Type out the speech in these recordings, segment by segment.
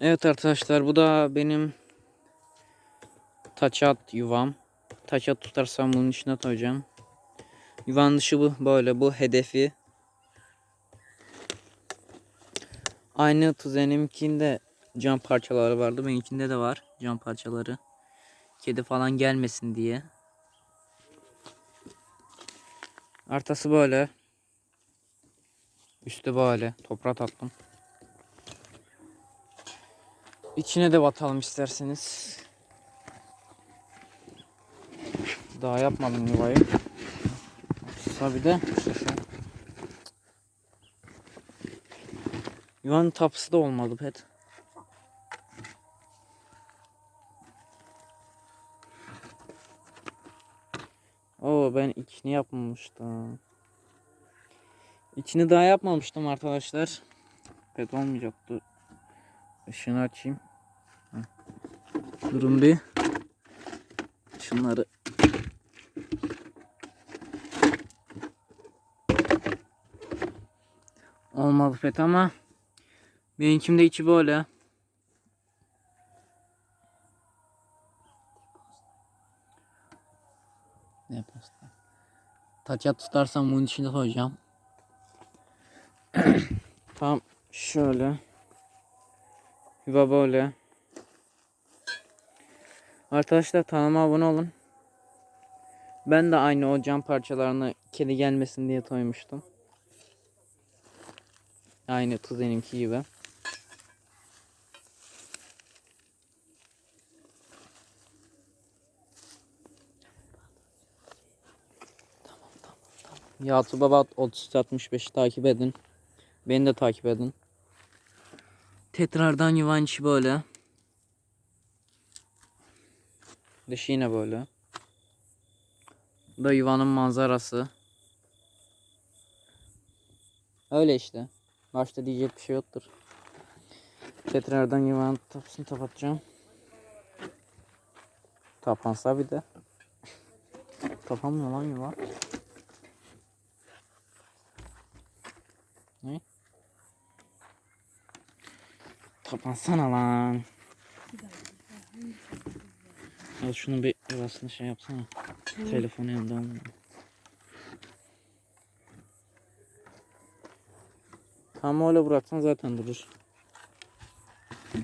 Evet arkadaşlar bu da benim taçat yuvam. Taçat tutarsam bunun içine koyacağım. Yuvanın dışı bu böyle bu hedefi. Aynı tuzenimkinde cam parçaları vardı. Benimkinde de var cam parçaları. Kedi falan gelmesin diye. Artası böyle. Üstü böyle. Toprak attım. İçine de batalım isterseniz. Daha yapmadım yuvayı. Tabi de Yuvanın tapısı da olmadı pet. Oo ben içini yapmamıştım. İçini daha yapmamıştım arkadaşlar. Pet olmayacaktı. Işığını açayım. Durun bir. Şunları Olmadı pet ama benimkimde içi böyle. Ne pasta? Taça tutarsam bunun içine koyacağım. Tam şöyle. Yuva böyle. Arkadaşlar kanalıma abone olun. Ben de aynı o cam parçalarını kedi gelmesin diye koymuştum. Aynı kuzenimki gibi. Yatu Baba 3065 takip edin. Beni de takip edin. Tekrardan yuvan böyle. Dışı yine böyle. Bu da yuvanın manzarası. Öyle işte. Başta diyecek bir şey yoktur. Tekrardan yuvanın tapısını kapatacağım. Tapansa bir de. Kapanmıyor lan yuva. Ne? Kapansana lan. Al şunu bir yuvasını şey yapsana. Telefonu yanında. Tam öyle bıraksan zaten durur.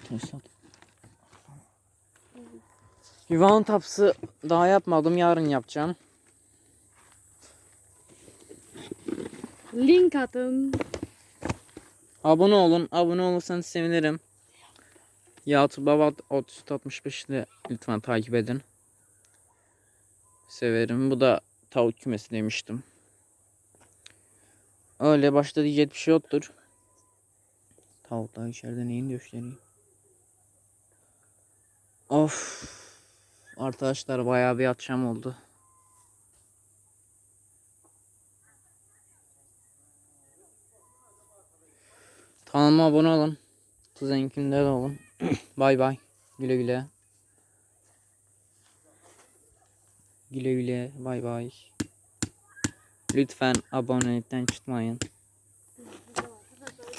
Teslat. Yuvanın tapısı daha yapmadım. Yarın yapacağım. Link atın. Abone olun. Abone olursanız sevinirim. Yatu Baba 365 de lütfen takip edin. Severim. Bu da tavuk kümesi demiştim. Öyle başta diyecek bir şey yoktur. Tavuklar içeride neyin döşleniyor? Of. Arkadaşlar bayağı bir akşam oldu. Kanalıma abone olun. Kuzenkimde de olun. Bay bay. Güle güle. Güle güle. Bay bay. Lütfen abonelikten çıkmayın.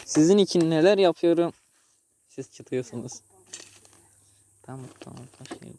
Sizin için neler yapıyorum? Siz çıtıyorsunuz. Tamam tamam taşıyalım.